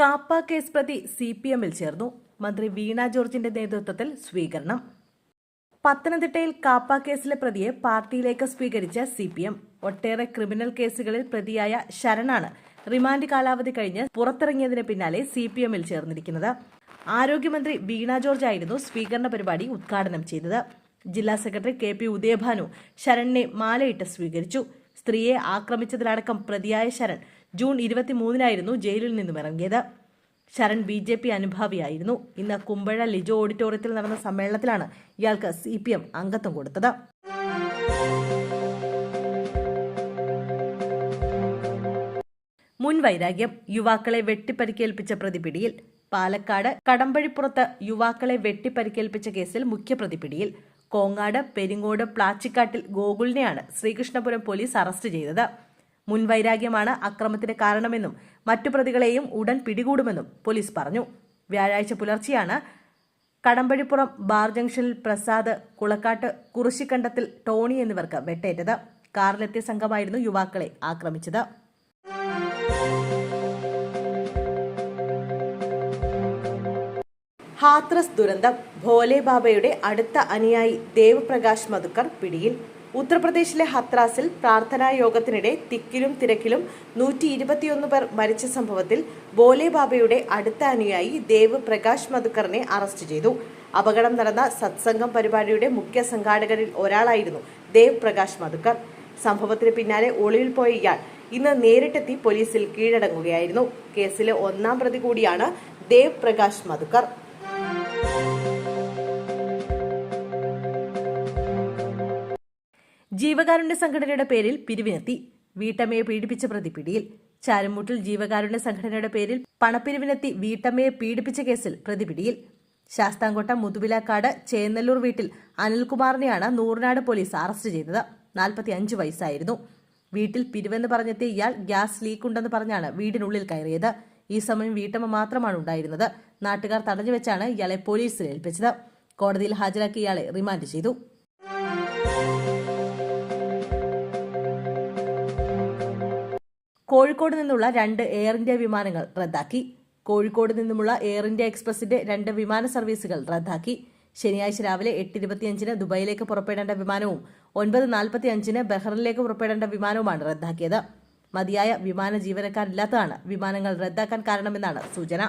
KAAPA case പ്രതി C P എമ്മിൽ ചേർന്നു. മന്ത്രി വീണ ജോർജിന്റെ നേതൃത്വത്തിൽ സ്വീകരണം. പത്തനംതിട്ടയിൽ കാപ്പ കേസിലെ പ്രതിയെ പാർട്ടിയിലേക്ക് സ്വീകരിച്ച സി പി എം ഒട്ടേറെ ക്രിമിനൽ കേസുകളിൽ പ്രതിയായ ശരണാണ് റിമാൻഡ് കാലാവധി കഴിഞ്ഞ് പുറത്തിറങ്ങിയതിന് പിന്നാലെ സി പി എമ്മിൽ ചേർന്നിരിക്കുന്നത്. ആരോഗ്യമന്ത്രി വീണ ജോർജ് ആയിരുന്നു സ്വീകരണ പരിപാടി ഉദ്ഘാടനം ചെയ്തത്. ജില്ലാ സെക്രട്ടറി കെ പി ഉദയഭാനു ശരണിനെ മാലയിട്ട് സ്വീകരിച്ചു. സ്ത്രീയെ ആക്രമിച്ചതിലടക്കം പ്രതിയായ ശരൺ ജൂൺ ഇരുപത്തിമൂന്നിനായിരുന്നു ജയിലിൽ നിന്നും ഇറങ്ങിയത്. ശരൺ ബി ജെ പി അനുഭാവിയായിരുന്നു. ഇന്ന് കുമ്പഴ ലിജോ ഓഡിറ്റോറിയത്തിൽ നടന്ന സമ്മേളനത്തിലാണ് ഇയാൾക്ക് സി പി എം അംഗത്വം കൊടുത്തത്. മുൻവൈരാഗ്യം യുവാക്കളെ വെട്ടിപ്പരിക്കേൽപ്പിച്ച പ്രതിപിടിയിൽ. പാലക്കാട് കടമ്പഴിപ്പുറത്ത് യുവാക്കളെ വെട്ടിപ്പരിക്കേൽപ്പിച്ച കേസിൽ മുഖ്യപ്രതി പിടിയിൽ കോങ്ങാട് പെരിങ്ങോട് പ്ലാച്ചിക്കാട്ടിൽ ഗോകുലിനെയാണ് ശ്രീകൃഷ്ണപുരം പോലീസ് അറസ്റ്റ് ചെയ്തത്. മുൻവൈരാഗ്യമാണ് അക്രമത്തിന് കാരണമെന്നും മറ്റു പ്രതികളെയും ഉടൻ പിടികൂടുമെന്നും പോലീസ് പറഞ്ഞു. വ്യാഴാഴ്ച പുലർച്ചെയാണ് കടമ്പഴിപ്പുറം ബാർ ജംഗ്ഷനിൽ പ്രസാദ് കുളക്കാട്ട് കുറിശിക്കണ്ടത്തിൽ ടോണി എന്നിവർക്ക് വെട്ടേറ്റത്. കാറിലെത്തിയ സംഘമായിരുന്നു യുവാക്കളെ ആക്രമിച്ചത്. ഹാത്രസ് ദുരന്തം. ഭോലെ ബാബയുടെ അടുത്ത അനുയായി ദേവപ്രകാശ് മധുക്കർ പിടിയിൽ. ഉത്തർപ്രദേശിലെ ഹത്രാസിൽ പ്രാർത്ഥനാ യോഗത്തിനിടെ തിക്കിലും തിരക്കിലും നൂറ്റി ഇരുപത്തിയൊന്ന് പേർ മരിച്ച സംഭവത്തിൽ ബോലെ ബാബയുടെ അടുത്ത അനുയായി ദേവ് പ്രകാശ് മധുക്കറിനെ അറസ്റ്റ് ചെയ്തു. അപകടം നടന്ന സത്സംഗം പരിപാടിയുടെ മുഖ്യ സംഘാടകരിൽ ഒരാളായിരുന്നു ദേവ് പ്രകാശ് മധുക്കർ. സംഭവത്തിന് പിന്നാലെ ഒളിവിൽ പോയ ഇയാൾ ഇന്ന് നേരിട്ടെത്തി പോലീസിൽ കീഴടങ്ങുകയായിരുന്നു. കേസിലെ ഒന്നാം പ്രതി കൂടിയാണ് ദേവ് പ്രകാശ് മധുക്കർ. ജീവകാരുണ്യ സംഘടനയുടെ പേരിൽ പിരിവിനെത്തി. വീട്ടമ്മയെ പീഡിപ്പിച്ച പ്രതി പിടിയിൽ. ജീവകാരുണ്യ സംഘടനയുടെ പേരിൽ പണപ്പിരിവിനെത്തി വീട്ടമ്മയെ പീഡിപ്പിച്ച കേസിൽ പ്രതി പിടിയിൽ. ശാസ്താംകോട്ട മുതുവിലാക്കാട് ചേന്നല്ലൂർ വീട്ടിൽ അനിൽകുമാറിനെയാണ് നൂറിനാട് പോലീസ് അറസ്റ്റ് ചെയ്തത്. നാൽപ്പത്തി അഞ്ച് വയസ്സായിരുന്നു. വീട്ടിൽ പിരിവെന്ന് പറഞ്ഞെത്തിയ ഇയാൾ ഗ്യാസ് ലീക്ക് ഉണ്ടെന്ന് പറഞ്ഞാണ് വീടിനുള്ളിൽ കയറിയത്. ഈ സമയം വീട്ടമ്മ മാത്രമാണ് ഉണ്ടായിരുന്നത്. നാട്ടുകാർ തടഞ്ഞു വെച്ചാണ് ഇയാളെ പോലീസിൽ ഏൽപ്പിച്ചത്. കോടതിയിൽ ഹാജരാക്കി ഇയാളെ റിമാൻഡ് ചെയ്തു. കോഴിക്കോട് നിന്നുള്ള രണ്ട് എയർ ഇന്ത്യ വിമാനങ്ങൾ റദ്ദാക്കി. കോഴിക്കോട് നിന്നുമുള്ള എയർ ഇന്ത്യ എക്സ്പ്രസിന്റെ രണ്ട് വിമാന സർവീസുകൾ റദ്ദാക്കി. ശനിയാഴ്ച രാവിലെ എട്ട് ഇരുപത്തിയഞ്ചിന് ദുബായിലേക്ക് പുറപ്പെടേണ്ട വിമാനവും ഒൻപത് നാൽപ്പത്തി അഞ്ചിന് ബഹ്റിനിലേക്ക് പുറപ്പെടേണ്ട വിമാനവുമാണ് റദ്ദാക്കിയത്. മതിയായ വിമാന ജീവനക്കാരില്ലാത്തതാണ് വിമാനങ്ങൾ റദ്ദാക്കാൻ കാരണമെന്നാണ് സൂചന.